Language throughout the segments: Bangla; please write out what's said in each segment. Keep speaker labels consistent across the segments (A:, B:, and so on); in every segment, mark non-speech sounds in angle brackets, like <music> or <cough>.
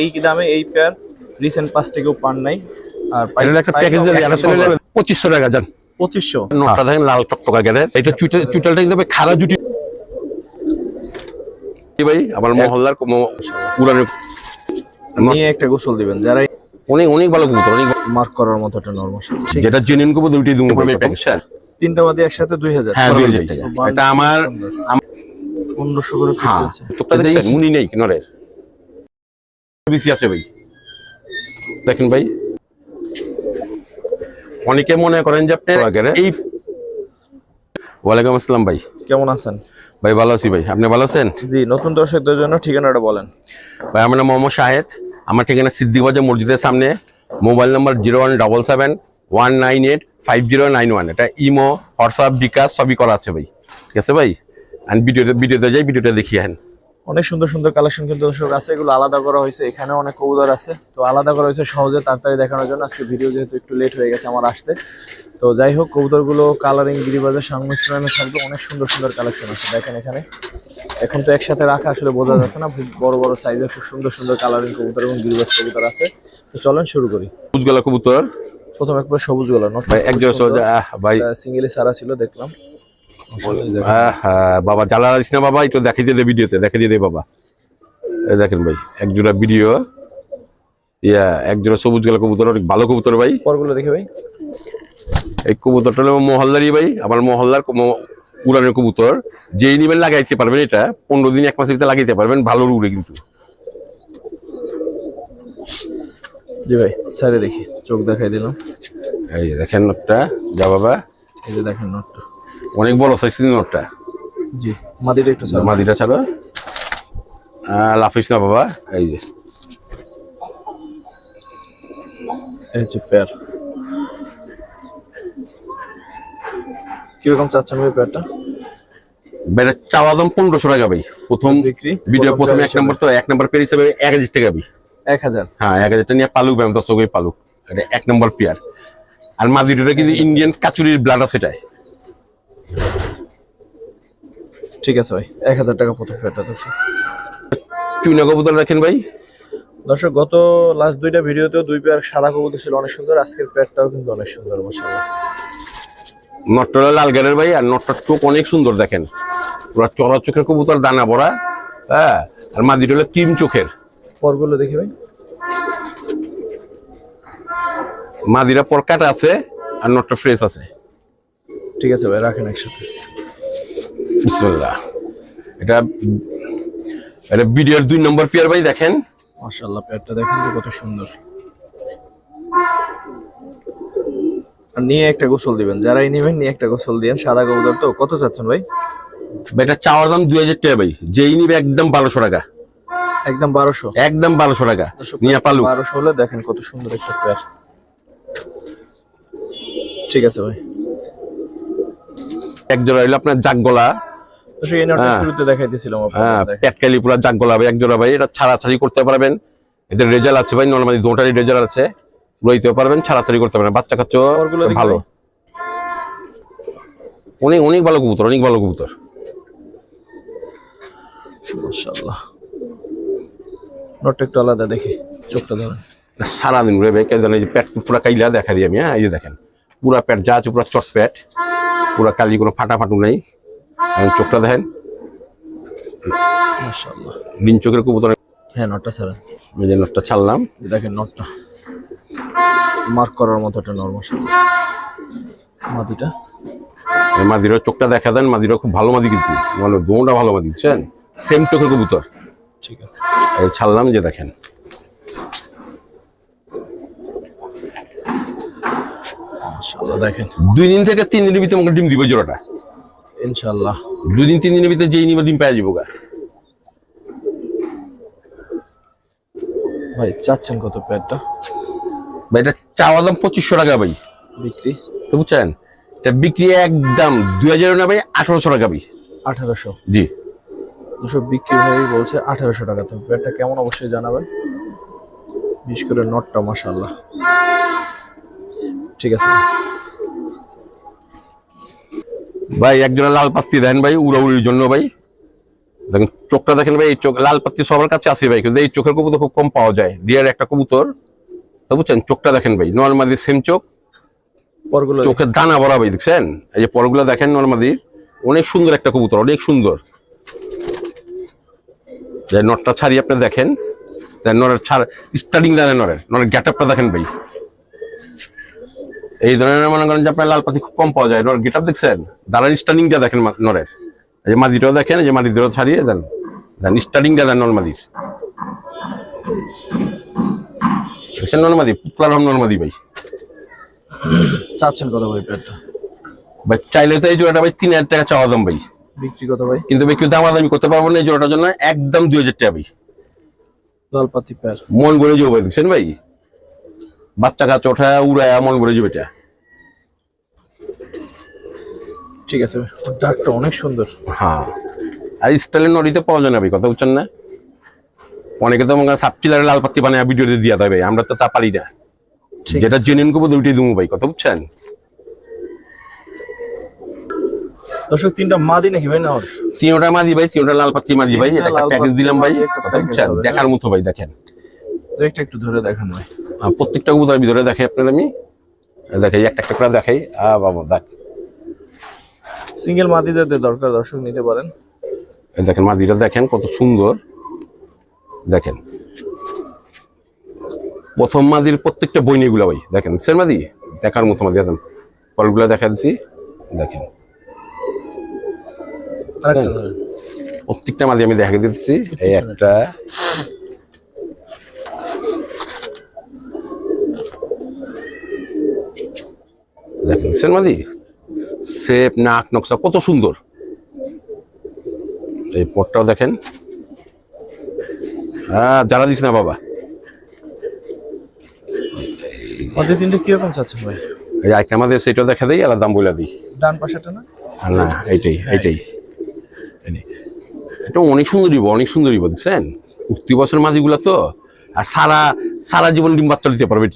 A: এই দামে এই পেয়ার রিসেন্ট পাঁচ থেকেও পান নাই। আর
B: একটা প্যাকেজ পঁচিশশো টাকা যান
A: পঁচিশশো।
B: দেখেন লাল টকটকা গেলে এটা কিন্তু খারা জুটি। কি ভাই? আমার মহল্লার কোনো পুরানো
A: নিয়ে একটা গোসল দিবেন। যারা
B: অনেক অনেক ভালো কবুতর অনেক
A: মার্ক করার মতো একটা নর্মাল ঠিক
B: যেটা জেনুইন কবুতর দুটি দুটো পড়বে প্যাকেজ
A: তিনটা বাদে একসাথে দুই হাজার।
B: হ্যাঁ দুই হাজার টাকা। এটা আমার
A: পনেরোশো করে
B: হ্যাঁ চোখটা দেখছেন? মুনি নেই কিনারের। বেশি আছে ভাই। দেখেন ভাই। অনেকে মনে করেন যে আপনি এই ওয়ালাইকুম আসসালাম ভাই।
A: কেমন আছেন?
B: ভাই ভালো আছি ভাই। আপনি ভালো আছেন?
A: জি নতুন দর্শকদের জন্য ঠিকানাটা বলেন।
B: ভাই আমার নাম মোহাম্মদ শাহেদ। আমার ঠিকানা সিদ্দিকবাজার মসজিদের সামনে। Mobile number zero one double seven one nine eight five zero nine one. এটা ইমো হোয়াটসঅ্যাপ বিকাশ সবই করা আছে ভাই। ঠিক আছে ভাই? আমি ভিডিওতে ভিডিওতে যাই ভিডিওটা দেখিয়ে
A: অনেক সুন্দর সুন্দর কালেকশন কিন্তু দর্শক আছে এগুলো আলাদা করা হয়েছে এখানে অনেক কবুতর আছে। তো আলাদা করা হয়েছে সহজে তাড়াতাড়ি দেখানোর জন্য। আজকে ভিডিও যেহেতু একটু লেট হয়ে গেছে আমার আসতে। তো যাই হোক কবুতরগুলো কালারিং গিরিবাজার সংমিশ্রণে থাকবে। অনেক সুন্দর সুন্দর কালেকশন আছে দেখেন এখানে। এখন তো একসাথে রাখা আসলে বোঝা যাচ্ছে না খুব বড় বড় সাইজের খুব সুন্দর সুন্দর কালারিং কবুতর এবং গিরিবাজ কবুতর আছে। তো চলেন শুরু করি।
B: কবুতর?
A: প্রথম একবার সবুজ গোলা নট
B: ভাই। সোজা ভাই
A: সিঙ্গেলি সারা ছিল দেখলাম।
B: আহ, হ্যাঁ, বাবা জ্বালা দিস না বাবা একটু দেখে দিয়ে দে ভিডিওতে দেখে দিয়ে দে বাবা। এই দেখেন ভাই এক জোড়া ভিডিও। ইয়া এক জোড়া সবুজ গেলা কবুতর অনেক ভালো কবুতর ভাই।
A: পরগুলো দেখে ভাই।
B: এই কবুতরটা হলো মহল্লারই ভাই আমার মহল্লার উড়ানের কবুতর। যেই নিবেন লাগাইতে পারবেন এটা পনেরো দিন এক মাসের ভিতরে লাগাইতে পারবেন ভালো উড়ে কিন্তু।
A: জি ভাই সাইডে দেখি চোখ দেখাই দিলাম।
B: এই দেখেন নোটটা যা বাবা।
A: এই যে দেখেন নটটা।
B: অনেক বড় সাইজ নোটটা।
A: জি মাদিটা একটু সারা
B: মাদিটা ছাড়ো। লাফিস না বাবা এই যে।
A: এই হচ্ছে পেয়ার কীরকম চাচ্ছেন ভাই পেয়ারটা
B: বেটা চাওয়া দাম পনেরোশো টাকা ভাই। প্রথম ভিডিও
A: প্রথমে
B: এক নম্বর তো এক নম্বর পেয়ার হিসাবে এক হাজার টাকা ভাই।
A: এক হাজার?
B: হ্যাঁ এক হাজারটা নিয়ে পালুক ব্যায়াম ওই পালুক। এটা এক নম্বর পেয়ার আর মাদিটা কিন্তু ইন্ডিয়ান কাচুরির ব্লাড আছে এটাই
A: ঠিক আছে ভাই এক হাজার টাকা প্রথম পেয়ারটা দর্শক।
B: চুইনা কবুতর দেখেন ভাই?
A: দর্শক গত লাস্ট দুইটা ভিডিওতেও দুই পেয়ার সাদা কবুতর ছিল অনেক সুন্দর। আজকের পেয়ারটাও কিন্তু অনেক সুন্দর মশাল্লাহ
B: নটটা লাল গাড়ের ভাই আর নটটার চোখ অনেক সুন্দর দেখেন। পুরো চড়া চোখের কবুতর দানা ভরা হ্যাঁ? আর মাদিটা হলো ক্রিম চোখের।
A: পরগুলো দেখি ভাই।
B: মাদিরা পর কাটা আছে আর নটটা ফ্রেশ আছে।
A: ঠিক আছে ভাই রাখেন একসাথে।
B: বিসমিল্লাহ। এটা এটা ভিডিওর দুই নম্বর পেয়ার ভাই দেখেন।
A: মাশাল্লাহ পেয়ারটা দেখেন যে কত সুন্দর। আর নিয়ে একটা গোসল দিবেন যারাই নিবেন নিয়ে একটা গোসল দিবেন সাদা কবুতর তো কত চাচ্ছেন ভাই?
B: এটা চাওয়ার দাম দুই হাজার টাকা ভাই। যেই নিবে একদম বারোশো টাকা।
A: একদম বারোশো?
B: একদম বারোশো টাকা। নিয়ে পালু
A: বারোশো হলে দেখেন কত সুন্দর একটা পেয়ার। ঠিক আছে ভাই।
B: এক জোড়া হইল আপনার জাগ গলা।
A: তো সেই নটটা
B: হ্যাঁ। হ্যাঁ
A: আপনাদের দেখেন।
B: পেটকালি পুরো জাগ ভাই এক জোড়া ভাই এটা ছাড়াছাড়ি করতে পারবেন। এদের রেজাল্ট আছে ভাই নর্মালি দুটারই রেজাল্ট আছে। রইতে পারবেন ছাড়াছাড়ি করতে পারবেন। বাচ্চা কাচ্চা ভালো। অনেক অনেক ভালো কবুতর অনেক ভালো কবুতর।
A: মাশাআল্লাহ। নটটা একটু আলাদা দেখি চোখটা ধরেন।
B: সারাদিন ঘুরে ভাই কে জানে যে পেট পুরো কাইলা দেখা দিই আমি হ্যাঁ এই যে দেখেন। পুরা পেট যা আছে পুরো চট পেট পুরা কালি কোনো ফাটা ফাটু নাই। এখন চোখটা দেখেন। ডিন চোখের কবুতর।
A: হ্যাঁ নটটা ছাড়েন।
B: এই যে নটটা ছাড়লাম।
A: দেখেন নটটা। মার্ক করার মতো একটা নর মাশাআল্লাহ। মাদিটা।
B: মাদিরও চোখটা দেখা দেন মাদিরও খুব ভালো মাদি কিন্তু। মানে দোনটা ভালো মাদি বুঝছেন? সেম চোখের কবুতর।
A: ঠিক আছে।
B: ছাড়লাম যে দেখেন।
A: মাশাআল্লাহ দেখেন।
B: দুই দিন থেকে তিন দিনের ভিতরে আমাকে ডিম দিব জোড়াটা।
A: ইনশাআল্লাহ।
B: দুই দিন তিন দিনের ভিতরে যেই নিবে ডিম পাওয়া যাব গা।
A: ভাই চাচ্ছেন কত পেয়ারটা
B: ভাই এটা চাওয়া দাম পঁচিশশো টাকা ভাই।
A: বিক্রি?
B: তো বুঝছেন? এটা বিক্রি একদম দুই হাজার না ভাই আঠারোশো টাকা ভাই।
A: আঠারোশো?
B: জি।
A: দুশো বিক্রি ভাই বলছে আঠারোশো টাকা। তো পেয়ারটা কেমন অবশ্যই জানাবেন। বিশেষ করে নটটা মাশাআল্লাহ। ঠিক আছে।
B: ভাই একজোড়া লাল পাত্তি দেন ভাই উড়াউড়ির জন্য ভাই। দেখেন চোখটা দেখেন ভাই এই চোখ লাল পাত্তি সবার কাছে আসে ভাই কিন্তু এই চোখের কবুতর খুব কম পাওয়া যায় ডিয়ার একটা কবুতর। তো বুঝছেন চোখটা দেখেন ভাই নর্মালি সেম চোখ।
A: পরগুলো
B: চোখের দানা বড়া ভাই দেখছেন? এই যে পরগুলো দেখেন নর্মাদির অনেক সুন্দর একটা কবুতর অনেক সুন্দর। নটটা ছাড়ি আপনি দেখেন নরের ছাড় স্টার্টিং দেখেন নরের নরের গেটআপটা দেখেন ভাই। এই ধরনের মনে করেন যে আপনার লাল পাতি খুব কম পাওয়া যায়। গেট গেটআপ দেখছেন? দাঁড়ান স্টার্টিংটা দেখেন নরের। এই যে মাদিটাও দেখেন যে মাদিটাও ছাড়িয়ে দেন। দেন স্টার্টিংটা দেন নর্মাদির দেখছেন নর্মাদি পুতলা রহম নর্মাদি ভাই।
A: চাচ্ছেন কত ভাই পেয়ারটা
B: ভাই চাইলে তো এই জোড়াটা ভাই তিন হাজার টাকা চাওয়া দাম ভাই।
A: বিক্রি কত ভাই?
B: কিন্তু ভাই কেউ দামাদামি করতে পারব না এই জোড়াটার জন্য একদম দুই হাজার টাকা ভাই।
A: লালপাতি পেয়ার।
B: মন ভরে যাব ভাই দেখছেন ভাই? বাচ্চা কাচ্চা ওঠা উড়ায় মন ভরে যাবে এটা।
A: ঠিক আছে ডাকটা অনেক সুন্দর।
B: হ্যাঁ। আর স্টাইলের নড়িতে পাওয়া যায় না ভাই কথা বুঝছেন না? অনেকে তো মনে সাবচিলারে লাল পাত্তি বানায় ভিডিওতে দিয়া দেবে আমরা তো তা পারি না। যেটা জেনুইন করব দুইটাই দুমু ভাই কথা বুঝছেন?
A: দর্শক তিনটা মাদি নাকি ভাই না
B: তিনটা মাঝি ভাই তিনটা লাল পাত্তি মাঝি ভাই এটা প্যাকেজ দিলাম ভাই দেখার মতো ভাই দেখেন।
A: একটা একটু ধরে দেখান ভাই
B: আর প্রত্যেকটা কবুতর ভিতরে দেখাই আপনার আমি। দেখাই একটা একটা করে দেখাই। আ বাবা দেখ।
A: সিঙ্গেল মাদি যাদের দরকার দর্শক নিতে পারেন।
B: দেখেন মাদিটা দেখেন কত সুন্দর। দেখেন। প্রথম মাদির প্রত্যেকটা বই নিয়ে ভাই দেখেন। দেখছেন মাদি? দেখার মতো মাদি দেখেন ফলগুলো দেখা দিচ্ছি দেখেন।
A: আরেকটা
B: প্রত্যেকটা মাদি আমি দেখা দিচ্ছি এই একটা। দেখেন দেখছেন মাদি সেপ নাক নকশা কত সুন্দর। এই পটটাও দেখেন। হ্যাঁ যারা দিস না বাবা।
A: কীরকম চাচ্ছেন ভাই?
B: এই আইকে আমাদের সেটাও দেখা দেই আলাদা দাম বলে দিই।
A: ডান পাশেটা না?
B: এইটাই এইটাই। এইটাই। এটা অনেক সুন্দরী অনেক সুন্দরী দেখছেন? উঠতি বছর মাঝিগুলো তো আর সারা সারা জীবন ডিম বাচ্চা দিতে পারবে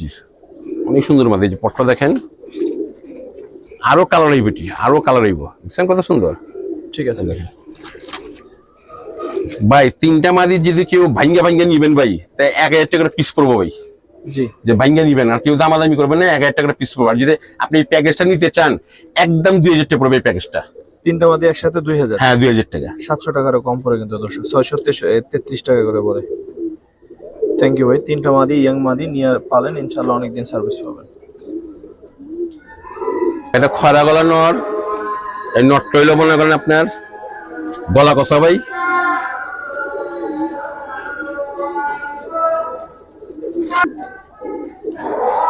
B: অনেক সুন্দর মাঝি এই যে পটটা দেখেন। আরও কালার হইব এটি আরও কালার হইব। দেখছেন কত সুন্দর?
A: ঠিক আছে।
B: দেখেন। ভাই তিনটা মাদি যদি কেউ ভাঙ্গা ভাঙ্গা নিবেন ভাই তাই এক হাজার টাকা পিস পড়ব ভাই।
A: জি।
B: যে ভাঙ্গা নিবেন আর কেউ দামাদামি করবেন না এক হাজার টাকা পিস পড়ব আর যদি আপনি এই প্যাকেজটা নিতে চান একদম দুই হাজার টাকা পড়বে এই প্যাকেজটা
A: তিনটা মাদি একসাথে দুই হাজার?
B: হ্যাঁ দুই হাজার টাকা।
A: সাতশো টাকারও কম পড়ে কিন্তু দর্শক ছয়শো তেত্রিশ টাকা করে পড়ে। থ্যাংক ইউ ভাই তিনটা মাদি ইয়াং মাদি নিয়ে পালেন ইনশাল্লাহ অনেকদিন সার্ভিস পাবেন।
B: এটা খরা গলা নর। এই নটটা হইল মনে করেন আপনার গলা কষা ভাই।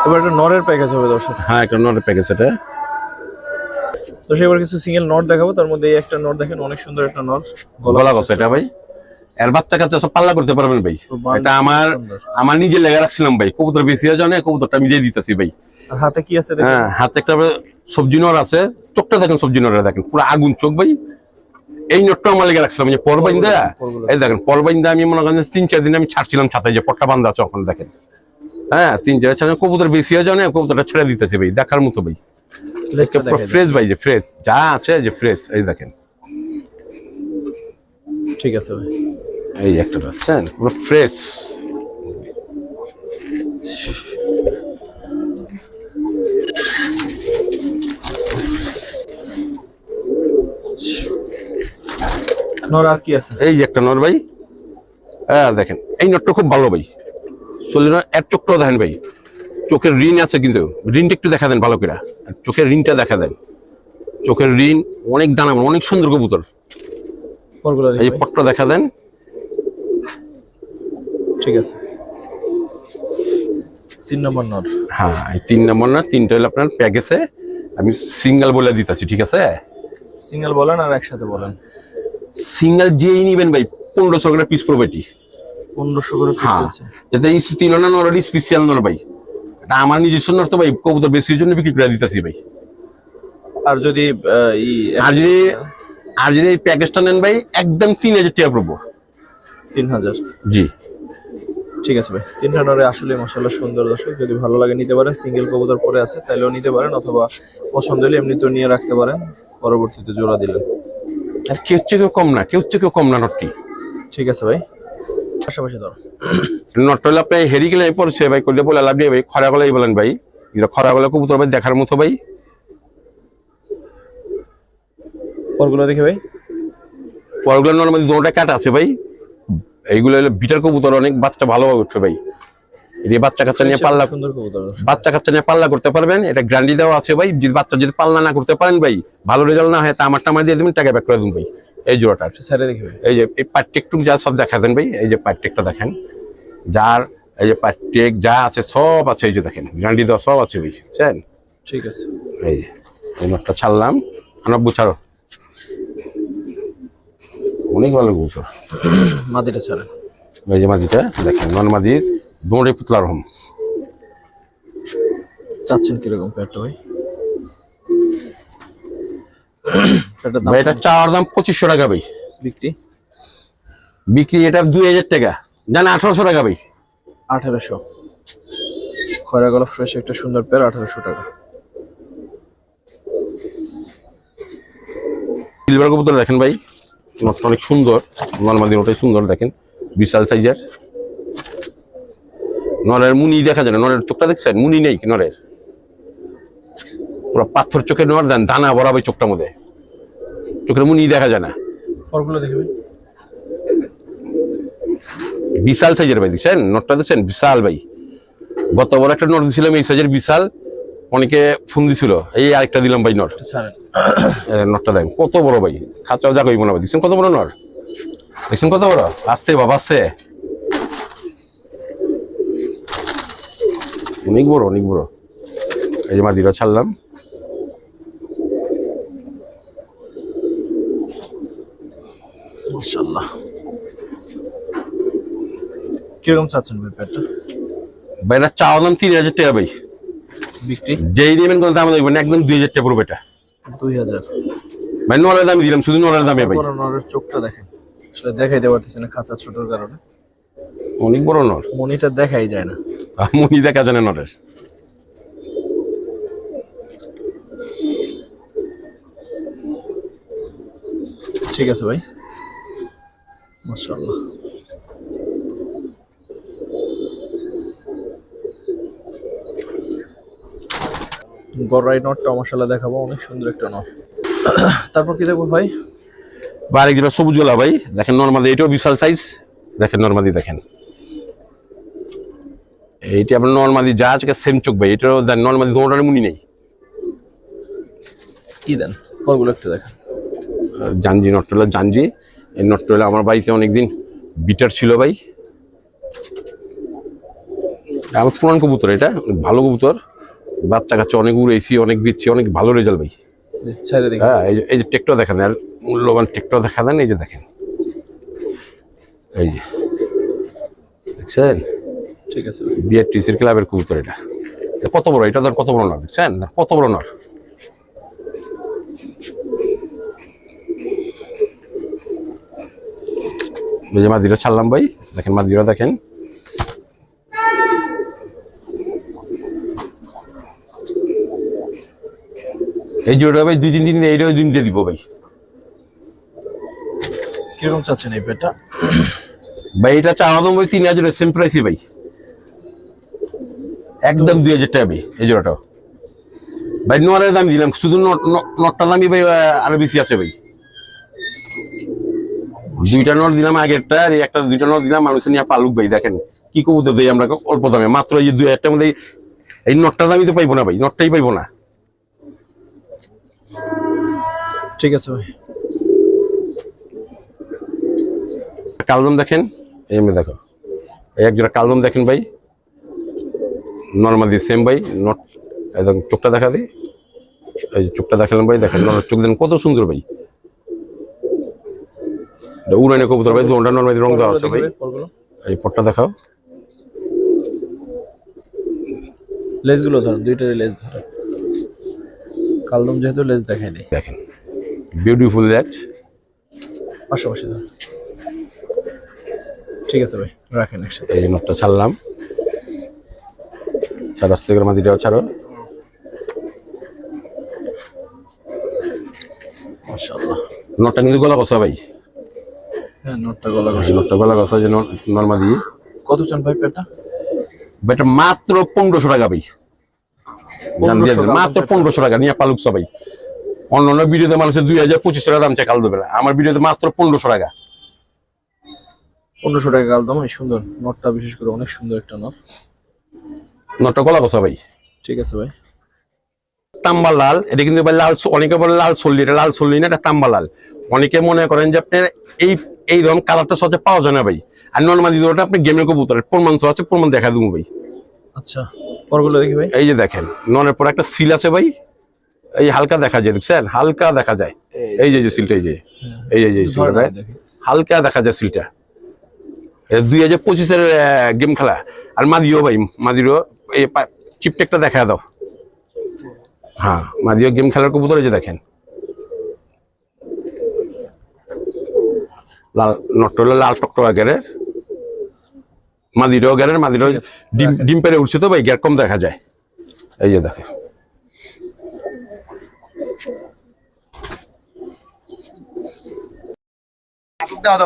A: এবার একটা নরের প্যাকেজ হবে দর্শক।
B: হ্যাঁ একটা নটের প্যাকেজ এটা।
A: তো এবার কিছু সিঙ্গেল নট দেখাবো তার মধ্যে এই একটা নট দেখেন অনেক সুন্দর একটা নট
B: গলা কষা। এটা ভাই। এর বাচ্চা কাচ্চা সব পাল্লা করতে পারবেন ভাই। এটা আমার আমার নিজে লেগে রাখছিলাম ভাই। কবুতর বেশি জানে কবুতরটা আমি দিয়ে দিতেছি ভাই।
A: আর হাতে কি আছে
B: হ্যাঁ হাতে একটা সবজি নর আছে চোখটা দেখেন সবজি নরে দেখেন পুরো আগুন চোখ ভাই। এই নটটা আমার লেগে রাখছিলাম যে পরবাইন্দা। এই দেখেন পরবাইন্দা আমি মনে করেন তিন চার দিন আমি ছাড়ছিলাম ছাতায় যে পট্টা বান্ধা আছে ওখানে দেখেন। হ্যাঁ তিন চার ছাড়া কবুতর বেশি হয়ে জানে কবুতরটা ছেড়ে দিতেছে ভাই দেখার মতো ভাই। ফ্রেশ ভাই যে ফ্রেশ যা আছে যে ফ্রেশ এই দেখেন।
A: ঠিক আছে ভাই।
B: এই একটা বুঝছেন পুরো ফ্রেশ
A: নর আর কি আছে?
B: এই যে একটা নর ভাই। হ্যাঁ দেখেন এই নটটা খুব ভালো ভাই। চলি না এক চোখটাও দেখেন ভাই। চোখের ঋণ আছে কিন্তু ঋণটা একটু দেখা দেন ভালো করে। আর চোখের ঋণটা দেখা দেন। চোখের ঋণ অনেক দানা অনেক সুন্দর কবুতর। এই পটটা দেখা দেন।
A: ঠিক আছে। তিন নম্বর নর।
B: হ্যাঁ এই তিন নম্বর না তিনটা হলো আপনার প্যাকেজে। আমি সিঙ্গেল বলে দিতেছি ঠিক আছে?
A: সিঙ্গেল বলেন আর একসাথে বলেন।
B: সিঙ্গেল যেই নিবেন ভাই পনেরোশো করে পিস
A: পনেরোশো করে
B: হ্যাঁ যাতে এই তিন স্পেশাল নর ভাই। এটা আমার নিজস্ব নর তো ভাই কবুতর বেশির জন্য বিক্রি করে দিতেছি ভাই।
A: আর যদি
B: আর যদি আর যদি এই প্যাকেজটা নেন ভাই একদম তিন হাজার টাকা পড়ব।
A: তিন হাজার?
B: জি।
A: ঠিক আছে ভাই নরে আসলে মশালা সুন্দর দর্শক। যদি ভালো লাগে নিতে পারেন সিঙ্গেল কবুতর পরে আছে তাইলেও নিতে পারেন অথবা পছন্দ হলে এমনি তো নিয়ে রাখতে পারেন। পরবর্তীতে জোড়া দিলেন
B: আর কেউ কেউ কম না কেউ কেউ কম না নটটি।
A: ঠিক আছে ভাই। পাশাপাশি ধরো।
B: নটটা হলে আপনি হেরি গেলে পড়ছে ভাই করলে বলে লাভ নেই ভাই খরা গলায় বলেন ভাই। এটা খরা গলা কবুতর ভাই দেখার মতো ভাই।
A: পরগুলো দেখি ভাই।
B: পরগুলো নর্মালি দুটোটা কাট আছে ভাই। এইগুলো হলো বিটার কবুতর অনেক বাচ্চা ভালোভাবে উঠবে ভাই। এই বাচ্চা কাচ্চা নিয়ে পাল্লা। বাচ্চা কাচ্চা নিয়ে পাল্লা করতে পারবেন এটা গ্যারান্টি দেওয়া আছে ভাই। যদি বাচ্চা যদি পাল্লা না করতে পারেন ভাই ভালো রেজাল্ট না হয় তা আমার টামার দিয়ে দেবেন টাকা ব্যাক করে দেবেন ভাই। এই জোড়াটা এই যে এই পার্টেকটুক যা সব দেখা দেন ভাই এই যে পার্টেকটা দেখেন। যার এই যে পার্টেক যা আছে সব আছে এই যে দেখেন। গ্যারান্টি দেওয়া সব আছে ভাই বুঝছেন?
A: ঠিক আছে।
B: এই যে এই নটটা ছাড়লাম। আমরা বুঝারো অনেক ভালো কবুতর।
A: মাদিটা ছাড়েন।
B: এই যে মাদিটা দেখেন নন মাদির। দৌড়ে পুতলা রহম।
A: চাচ্ছেন কীরকম প্যাটটা ভাই?
B: ভাই এটা চাওয়ার দাম পঁচিশশো টাকা ভাই।
A: বিক্রি?
B: বিক্রি এটা দুই হাজার টাকা। জান আঠারোশো টাকা ভাই।
A: আঠারোশো। খয়রা গলা ফ্রেশ একটা সুন্দর পেয়ার আঠারোশো টাকা।
B: সিলভার কবুতর দেখেন ভাই অনেক সুন্দর। নর্মালি ওটাই সুন্দর দেখেন। বিশাল সাইজের নরের মুনি দেখা যায় না নরের চোখটা দেখছেন? মুনি নেই নরের? পুরো পাথর চোখে নর দেন দানা বরাবর চোখটার মধ্যে চোখের মুনি দেখা যায় না।
A: পরগুলো দেখি
B: বিশাল সাইজের ভাই দেখছেন? নটটা দেখছেন? বিশাল ভাই। গত বড় একটা নট দিছিলাম এই সাইজের বিশাল। অনেকে ফোন দিছিল এই আরেকটা দিলাম ভাই নট নটটা দেন। কত বড় ভাই? খাঁচাও যা কইব না ভাই দেখছেন কত বড় নর? দেখছেন কত বড়? আসতে বাবা আসছে। অনেক বড় অনেক বড়। এই যে মাদিরা ছাড়লাম।
A: কীরকম চাচ্ছেন ভাই প্যাটটা
B: ভাই এটা চাওয়া দাম তিন হাজার টাকা ভাই।
A: বিক্রি?
B: যেই নেবেন কোনো দাম দেখবেন একদম দুই হাজার টাকা পড়বে এটা
A: দুই হাজার।
B: ভাই নরের দামই দিলাম শুধু নরের দামে ভাই।
A: নরের চোখটা দেখেন। আসলে দেখাইতে পারতেছি না খাঁচা ছোটর কারণে।
B: অনেক বড় নর।
A: মনিটা দেখাই যায় না।
B: মুনি দেখা জানে নরের।
A: ঠিক আছে ভাই। মাশাআল্লাহ। গড়াই নটটা মশালা দেখাবো অনেক সুন্দর একটা নট তারপর কি দেখব ভাই?
B: বা আরেকজন সবুজ গোলা ভাই দেখেন নর্মালি এটাও বিশাল সাইজ দেখেন নর্মালি দেখেন। এইটা আপনার নর্মালি যা আছে সেম চোখ ভাই এটাও নর্মালি দোনোটার মুনি নেই।
A: কি দেন? ফলগুলো একটু দেখেন।
B: জাঞ্জি নট্টলা জাঞ্জি এই নট্টলা আমার বাড়িতে অনেকদিন বিটার ছিল ভাই। আমার পুরান কবুতর এটা অনেক ভালো কবুতর। বাচ্চা কাচ্চা অনেক উড়েছি অনেক বিচ্ছি অনেক ভালো রেজাল্ট ভাই। হ্যাঁ এই যে এই যে টেকটা দেখা দেন আর মূল্যবান টেকটা দেখা দেন এই যে দেখেন। এই যে দেখছেন?
A: ঠিক আছে
B: বিআরটিসির ক্লাবের কবুতর এটা। কত বড়? এটা ধর কত বড় নর দেখছেন? কত বড় নর? যে মাদিরা ছাড়লাম ভাই দেখেন মাদিরা দেখেন। এই জোড়া ভাই দুই তিন দিন এইটাও দিন দিয়ে দিব ভাই।
A: কীরকম চাচ্ছেন এই পেটটা?
B: ভাই এটা চাওয়া দাম ভাই তিন হাজার সেম প্রাইসই ভাই। একদম দুই হাজার টাকা ভাই এই জোড়াটাও ভাই নোয়ারের দাম দিলাম শুধু নটটা দামি ভাই আরও বেশি আছে ভাই। দুইটা নট দিলাম আগেরটা আর একটা দুইটা নট দিলাম মানুষের নিয়ে পালুক ভাই দেখেন কি কবুতর দেই আমরা অল্প দামে। মাত্র এই যে দুই হাজার মধ্যে এই- নটটা দামই তো পাইবো না ভাই নটটাই পাইবো না।
A: ঠিক আছে ভাই।
B: কালদম দেখেন এই এমনি দেখো এই এক জোড়া কালদম দেখেন ভাই। নর্মালি সেম ভাই নট একদম চোখটা দেখা দিই এই চোখটা দেখালাম ভাই দেখেন চোখ দেন কত সুন্দর ভাই উড়ানে কবুতর ভাই দুটা নর্মালি রং দেওয়া আছে ভাই এই পটটা দেখাও
A: লেজগুলো ধরেন দুইটারই লেজ ধরেন কালদম যেহেতু লেজ দেখাই নেই
B: দেখেন বিউটিফুল ল্যাচ
A: পাশাপাশি ধরেন ঠিক আছে ভাই রাখেন একসাথে
B: এই নটটা ছাড়লাম করে মাদিটাও ছাড়ো।
A: মাশাআল্লাহ।
B: নটটা কিন্তু গলা কষা ভাই।
A: হ্যাঁ নোটটা গলা কষা
B: নটটা গলা কষা যে নর্মালি
A: কত চান ভাই পেটা
B: এটা মাত্র পনেরোশো টাকা ভাই। জান দিয়ে দেন,
A: 1500
B: মাত্র। পনেরোশো টাকা নিয়ে পালুক সবাই। অন্য অন্য ভিডিওতে মানুষের দুই হাজার পঁচিশশো টাকা দাম চাই কাল দেবে আমার ভিডিওতে মাত্র পনেরোশো টাকা।
A: পনেরোশো টাকা গাল দাম সুন্দর নোটটা বিশেষ করে অনেক সুন্দর একটা নট।
B: নটটা গলা কষা ভাই।
A: ঠিক আছে ভাই।
B: তাম্বা লাল এটা কিন্তু ভাই লাল অনেকে বলে লাল সল্লি এটা লাল সল্লি না এটা তাম্বা লাল। অনেকে মনে করেন যে আপনার এই এই রকম কালারটা সহজে পাওয়া যায় না ভাই। আর নর্মালি ওটা আপনি গেমের কবুতরের প্রমাণ তো আছে প্রমাণ দেখা দেবো ভাই।
A: আচ্ছা পরগুলো দেখি ভাই।
B: এই যে দেখেন ননের পর একটা সিল আছে ভাই। এই হালকা দেখা যায় দেখছেন? হালকা দেখা যায়। এই যে যে সিলটা এই যে। এই যে সিলটা
A: দেখি।
B: হালকা দেখা যায় সিলটা দুই হাজার পঁচিশের গেম খেলা। আর মাদিও ভাই মাদিরও এই চিপটেকটা দেখা দাও। হ্যাঁ মাদিও গেম খেলার কবুতর যে দেখেন। লাল নটটা হলো লাল টকটকা গেরের মাদিরও গেরের মাদিরও ডিম ডিম পেরে উঠছে তো ভাই গ্যার কম দেখা যায়। এই যে দেখেন।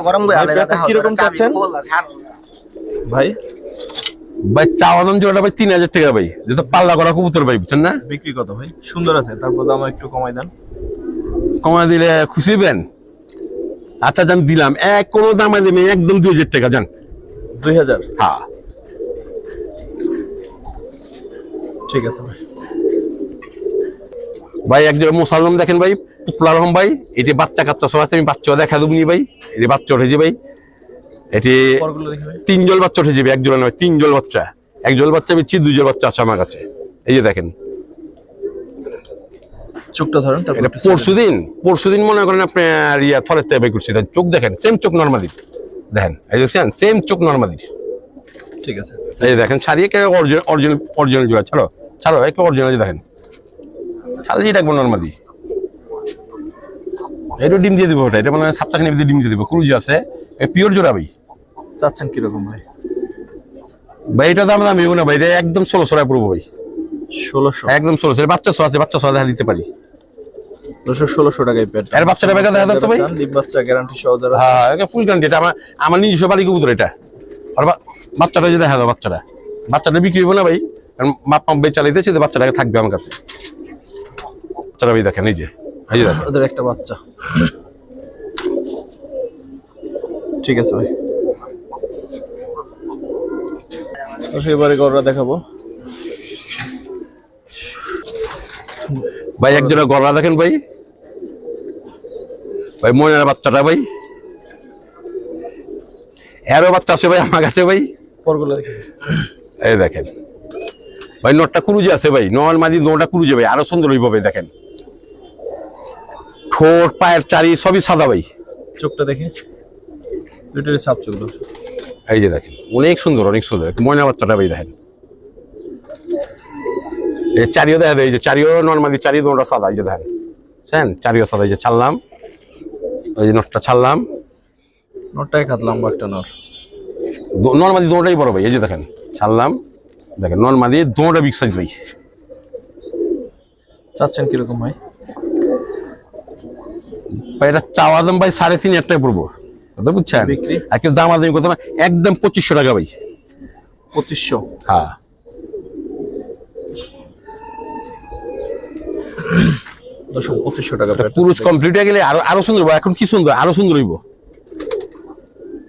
C: গরম
A: ভাই? ভাই
B: চাওয়া দাম ভাই তিন হাজার টাকা ভাই। যেটা পাল্লা করা কবুতর ভাই বুঝছেন না?
A: বিক্রি কত ভাই? সুন্দর আছে তারপর দাম একটু কমাই দেন।
B: কমা দিলে খুশি হবেন? আচ্ছা দিলাম। এক কোনো দামে একদম দুই হাজার টাকা জান।
A: দুই হাজার?
B: হ্যাঁ।
A: ঠিক আছে ভাই।
B: ভাই একজন মুসালম দেখেন ভাই পুতলা রহম ভাই। এটি বাচ্চা কাচ্চা সব আছে আমি বাচ্চা দেখা দেবো নি ভাই। এটি বাচ্চা উঠেছে ভাই। এটি তিন জল বাচ্চা উঠে যাবে এক জোড়া নয় তিন জল বাচ্চা। এক জল বাচ্চা বেচছি দুই জল বাচ্চা আছে আমার কাছে। এই যে দেখেন।
A: চোখটা ধরেন
B: এটা মনে করেন আপনি আর ইয়া থরের থেকে করছি। দেন চোখ দেখেন সেম চোখ নর্মালি দেখেন এই দেখছেন সেম চোখ নর্মালি
A: ঠিক আছে।
B: এই দেখেন ছাড়িয়ে কে অরিজিনাল অরিজিনাল অরিজিনাল জোড়া ছাড়ো ছাড়ো একে অরিজিনাল দেখেন। ছাড়িয়ে রাখব নর্মালি এটা ডিম দিয়ে দিব ওটা এটা মানে সপ্তাহখানি ভিতরে ডিম দিয়ে দিব ক্রুজি আছে পিওর জোড়া ভাই।
A: চাচ্ছেন কীরকম ভাই?
B: ভাই এটা দাম দাম না ভাই এটা একদম ষোলো সরাই পড়ব ভাই।
A: ষোলোশো।
B: একদম ষোলো সরাই বাচ্চা সো আছে বাচ্চা সো দেখা দিতে পারি
A: ষোলোশো টাকায় পেট।
B: এর বাচ্চাটা বেকার দেখা যাচ্ছে ভাই।
A: বাচ্চা গ্যারান্টি সহ
B: হ্যাঁ ফুল গ্যারান্টি এটা আমার আমার নিজস্ব বাড়ি কবুতর এটা। আর বাচ্চাটা যদি দেখা দাও বাচ্চাটা। বাচ্চাটা বিক্রি হব না ভাই কারণ বাপ মা বেচ চালাইতেছে যে বাচ্চাটা থাকবে আমার কাছে। বাচ্চাটা ভাই দেখেন এই যে।
A: ওদের একটা বাচ্চা। ঠিক আছে ভাই। এবারে গররা দেখাবো।
B: ভাই এক জোড়া গলা দেখেন ভাই? ভাই ময়নার বাচ্চাটা ভাই। এরও বাচ্চা আছে ভাই আমার কাছে ভাই। এই দেখেন। ভাই নটটা কুরুজে আছে ভাই। নল মাদি নোটা কুরুজে ভাই আরও সুন্দর হইব ভাই দেখেন। ঠোঁট পায়ের চারি সবই সাদা ভাই।
A: চোখটা দেখে। দুটোরই সাপ চোখ
B: এই যে দেখেন অনেক সুন্দর অনেক সুন্দর। ময়না বাচ্চাটা ভাই দেখেন। এই চারিও দেখা যায় এই যে চারিও নর্মালি চারি নোটা সাদা এই যে দেখেন। বুঝছেন? চারিও সাদা এই যে ছাড়লাম। এই যে নটটা ছাড়লাম।
A: নটটাই খাত লম্বা একটা নর
B: নর্মালি দোনোটাই বড় ভাই এই যে দেখেন। ছাড়লাম। দেখেন নর্মালি দোনোটা বিগ সাইজ ভাই।
A: চাচ্ছেন কীরকম ভাই?
B: ভাই এটা চাওয়া দাম ভাই সাড়ে তিন হাজার টাকা পড়ব। কথা বুঝছেন? আর কেউ দাম আদামি করতে না। একদম পঁচিশশো টাকা ভাই।
A: পঁচিশশো?
B: হ্যাঁ।
A: পঁচিশশো টাকা
B: পুরুষ কমপ্লিট হয়ে গেলে আরও আরও সুন্দর এখন কি সুন্দর? আরও সুন্দর হইব।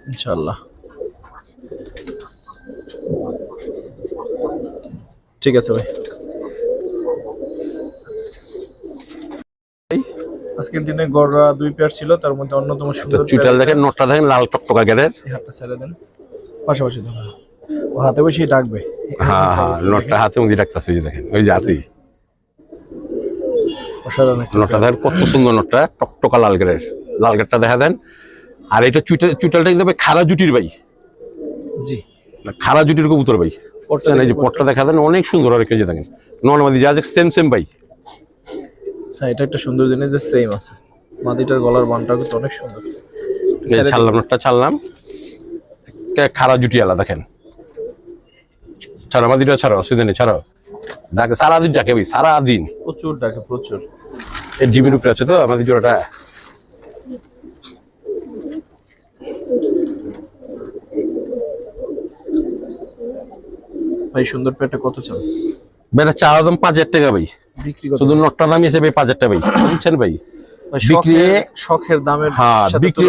A: ইনশাল্লাহ ঠিক আছে ভাই। আজকের দিনে গড়রা দুই পেয়ার ছিল তার মধ্যে অন্যতম সুন্দর পেয়ার-
B: দেখেন নটটা দেখেন লাল টকটকা
A: এই হাতটা ছেড়ে দেন। পাশাপাশি ধরুন। ও হাতে বসেই ডাকবে।
B: হ্যাঁ হ্যাঁ নটটা হাতে মুদি ওই যে দেখেন ওই যে হাতেই
A: অসাধারণ
B: নটটা দেখেন কত সুন্দর নটটা টকটকা লাল গেরের লাল গেরটা দেখা দেন। আর এটা চুইটাল চুইটালটা কিন্তু খারা জুটির ভাই
A: জি।
B: খারা জুটির কবুতর ভাই
A: পটটা
B: এই যে পটটা দেখা দেন অনেক সুন্দর আর কেজি দেখেন। নর্মালি যা সেম সেম ভাই
A: হ্যাঁ এটা একটা সুন্দর জিনিস যে সেম আছে। মাদিটার গলার বানটা কিন্তু অনেক সুন্দর।
B: ছাড়লাম একটা ছাড়লাম। খাড়া জুটি আলাদা দেখেন। ছাড়ো মাদিটা ছাড়ো অসুবিধা ছাড়া ছাড়ো। ডাকে সারাদিন ডাকে ভাই সারাদিন।
A: প্রচুর ডাকে প্রচুর।
B: এই ডিমের উপরে আছে তো আমাদের জোড়াটা?
A: ভাই সুন্দর পেটটা কত চাল?
B: বেটা চাল একদম পাঁচ হাজার টাকা ভাই।
A: বিক্রি
B: শুধু নটটা দাম হিসেবে পাঁচ হাজার টাকা ভাই। বুঝছেন ভাই?
A: ভাই,
B: বিক্রি-
A: শখের- দামের
B: হ্যাঁ বিক্রি।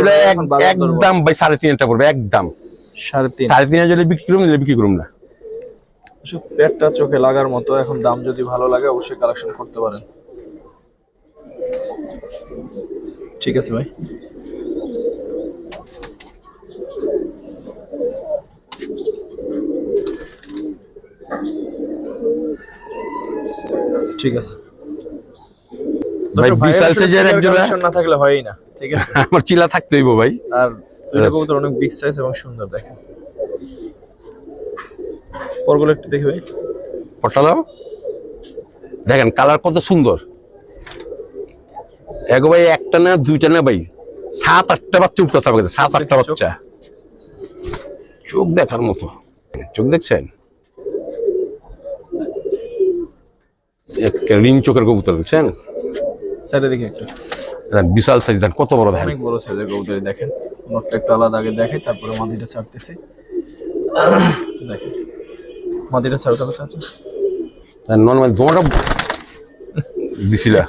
B: একদম ভাই সাড়ে তিন হাজার পড়বে একদম।
A: সাড়ে তিন।
B: সাড়ে তিন হাজার বিক্রি করুন নিলে বিক্রি করুন না।
A: পেটটা চোখে লাগার মতো এখন দাম যদি ভালো লাগে অবশ্যই কালেকশন করতে পারেন। ঠিক আছে ভাই। ঠিক আছে।
B: ভাই বিশাল সাইজের এক জোড়া
A: না থাকলে হয়ই না ঠিক আছে? <laughs>
B: আমার চিলা থাকতে হইব ভাই।
A: আর দুইটা
B: আচ্ছা।
A: কবুতর অনেক বিগ সাইজ এবং সুন্দর দেখেন। পরগুলো একটু দেখি ভাই।
B: পটালো দেখেন কালার কত সুন্দর। এক ভাই একটা না দুইটা না ভাই সাত আটটা বাচ্চা উঠতে সাত আটটা। বাচ্চা। চোখ দেখার মতো। চোখ দেখছেন একটা রিং চোখের কবুতর দেখছেন?
A: সাইডে দেখি একটু।
B: বিশাল সাইজ দেখেন কত বড় দেখেন
A: অনেক বড় সাইজের কবুতরই দেখেন। নটটা একটু আলাদা আগে দেখে তারপরে মাদিটা ছাড়তেছি। দেখেন। মাদিটা ছাড়তে হবে চাচা
B: নর্মাল তোমাটা দিছিলা।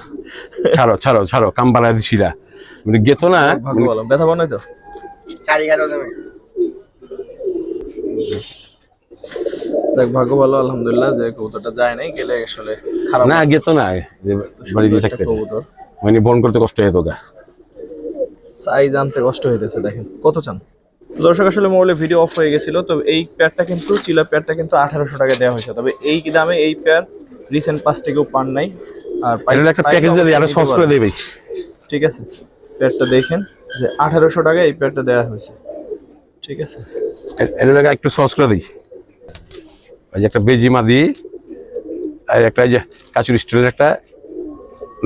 B: ছাড়ো ছাড়ো ছাড়ো কাম্বালা দিছিলা। মানে গেতো না
A: ভাগ্য ভালো ব্যথা বানাই তো? দেখ ভাগ্য ভালো আলহামদুলিল্লাহ যে কবুতরটা যায় নাই গেলে আসলে খারাপ
B: না গেতো না যে বাড়ি দিয়ে থাকতে
A: কবুতর।
B: মানে বন করতে কষ্ট হতো গা
A: সাইজ আনতে কষ্ট হইতেছে দেখেন কত চান? দর্শক আসলে মোবাইলে ভিডিও অফ হয়ে গেছিল তো এই পেয়ারটা কিন্তু চিলা পেয়ারটা কিন্তু আঠারোশো টাকা দেওয়া হয়েছে। তবে এই দামে এই পেয়ার রিসেন্ট পাঁচ থেকেও পান নাই। আর
B: একটা প্যাকেজ দিয়ে
A: আরও
B: সস করে দেবে।
A: ঠিক আছে পেয়ারটা দেখেন যে আঠারোশো টাকা এই পেয়ারটা দেওয়া হয়েছে। ঠিক আছে।
B: এটা একটু সস করে দিই। ওই যে একটা বেজি মাদি আর একটা যে কাচুর স্টিলের একটা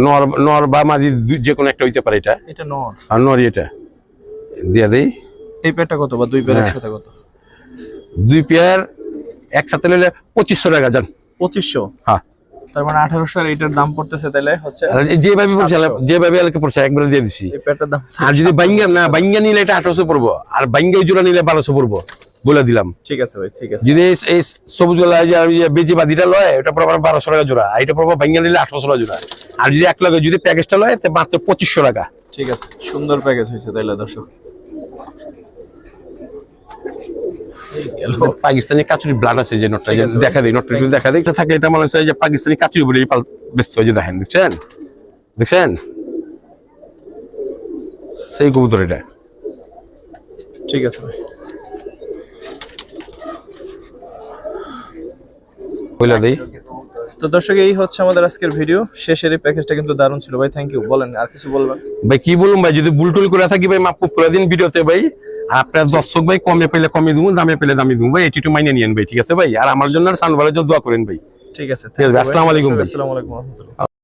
B: নর নর বা মাদি যে কোনো একটা হইতে পারে এটা।
A: এটা নর।
B: আর নরি এটা। দিয়ে দিই।
A: এই পেয়ারটা কত বা দুই পেয়ার
B: হ্যাঁ।
A: একসাথে কত?
B: দুই পেয়ার একসাথে নিলে পঁচিশশো টাকা যান
A: পঁচিশশো?
B: হ্যাঁ।
A: তার মানে আঠারোশো আর এইটার দাম পড়তেছে তাহলে হচ্ছে
B: যেভাবে পড়ছে। যেভাবে এলাকা পড়ছে একবারে দিয়ে দিছি।
A: এই পেয়ারটার দাম
B: আর যদি বাইঙ্গা না বাইঙ্গা নিলে এটা আঠারোশো পড়ব। আর বাইঙ্গা জোড়া নিলে বারোশো পড়ব। বলে দিলাম।
A: ঠিক আছে ভাই ঠিক আছে।
B: যদি এই- সবুজ গোলা বেজি বাদিটা লয় ওটা পড়ব বারোশো টাকা জোড়া আর এটা পড়ব বাইঙ্গা নিলে আঠারোশো টাকা জোড়া। আর যদি এক লাগে যদি প্যাকেজটা লয় তো মাত্র পঁচিশশো টাকা।
A: ঠিক আছে সুন্দর প্যাকেজ হয়েছে তাইলে দর্শক। <laughs>
B: পাকিস্তানি কাচুরি ব্লাড আছে যে নোটটা। দেখা নোটটা যদি দেখা দিই এটা থাকলে এটা মনে হচ্ছে যে পাকিস্তানি কাচুরি বলে ব্যস্ত হয়ে দেখেন দেখছেন? দেখছেন? সেই কবুতর এটা।
A: ঠিক আছে ভাই।
B: কইলা দেই।
A: তো দর্শক এই হচ্ছে আমাদের আজকের ভিডিও শেষের এই প্যাকেজটা কিন্তু দারুণ ছিল। ভাই থ্যাংক ইউ বলেন আর কিছু বলবেন?
B: ভাই কি বলুন ভাই? যদি বুলটুল করে থাকি ভাই মাপ করে দিন ভিডিওতে ভাই। আপনার দর্শক ভাই কমে পেলে কমে দিব দামে পেলে দামে দিব ভাই এটি একটু মাইনে নিয়েন ভাই ঠিক আছে ভাই? আর আমার জন্য সানবারের জন্য দোয়া করেন ভাই।
A: ঠিক আছে
B: ঠিক আছে, আসসালামু আলাইকুম ভাই।
A: আসসালামু আলাইকুম